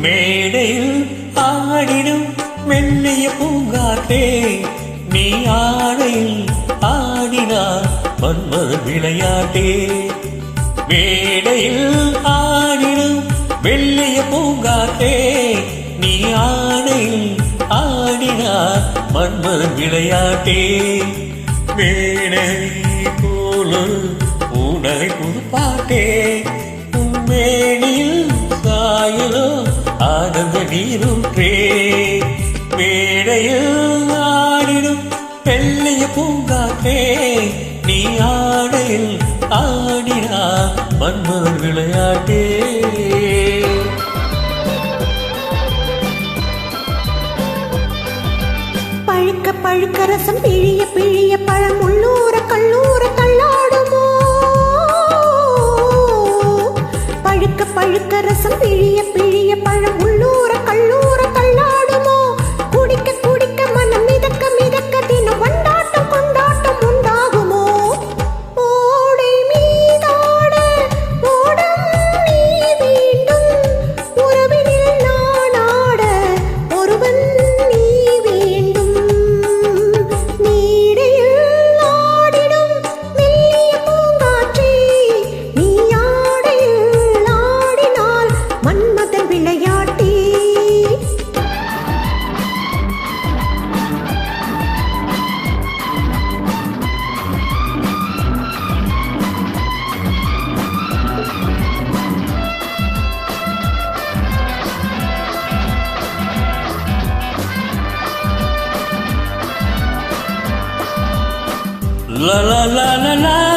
மேடையில் ஆடிடும் மெல்லிய பூங்காற்றே நீ ஆடையில் ஆடினார் மன்மத விளையாட்டே. மேடையில் ஆடிடும் மெல்லிய பூங்காற்றே நீ ஆடையில் ஆடினார் மன்மத விளையாட்டே. மேடை போல உடலை புதுப்பாட்டே மேனில் சாயலோ ஆனந்த நீரூற்றே மேடையில் ஆடிடும் வெள்ளைய பூங்காற்றே நீ ஆடையில் ஆடினா மன்மதன் விளையாட்டே. பழுக்க பழுக்க ரசம் பிழிய பிழிய பழம் உள்ளூர கல்லூர பழுக்கரசம் பிழிய பிழிய பழம் 啦啦啦啦啦。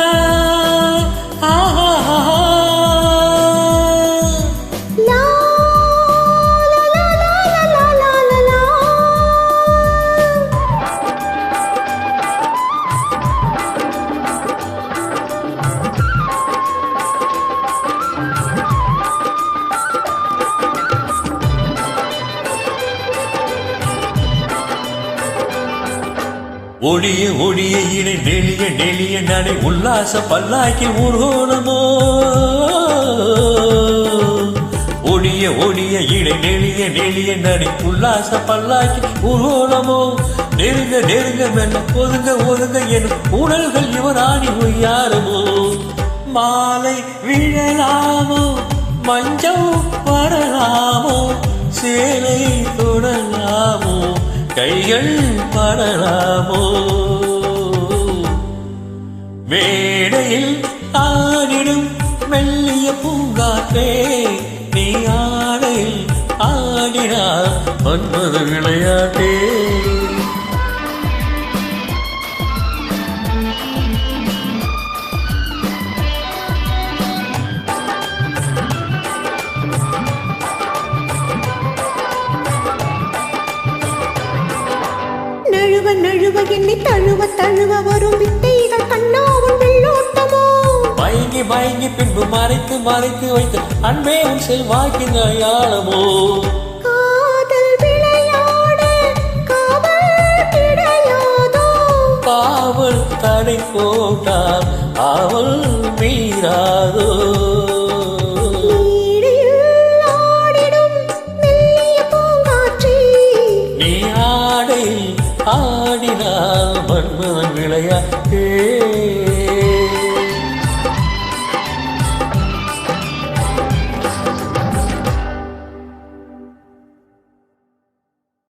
ஒளிய ஒளிய இணை நெளிய நெளிய நடை உல்லாச பல்லாக்கி ஊர்கோலமோ? ஒளிய ஒளிய இணை நெளிய நெளிய நடை உல்லாச பல்லாக்கி ஊர்கோலமோ? நெருங்க நெருங்க மெல்ல ஒதுங்க ஒதுங்க என் உடல்கள் இவராணி ஒய்யாரமோ மாலை விழலாமோ? மஞ்சள் வரலாமோ? சேலை தொடலாமோ? கைகள் படலாமோ? மேடையில் ஆடிடும் மெல்லிய பூங்காற்றே நீ ஆடையில் ஆடினா மன்மத விளையாட்டே நழுவ என்னை தழுவ தழுவ வரும் வித்தைகள் கண்ணாவும் வெள்ளோட்டமோ? மயங்கி மயங்கி பின்பு மறைத்து மறைத்து வைத்து அன்பே உன் காவல் கிடையாதோ? காவல் தடை போட்டால் அவள் மீறாதோ? ஆடினால் மன்மதன் விளையாட்டே.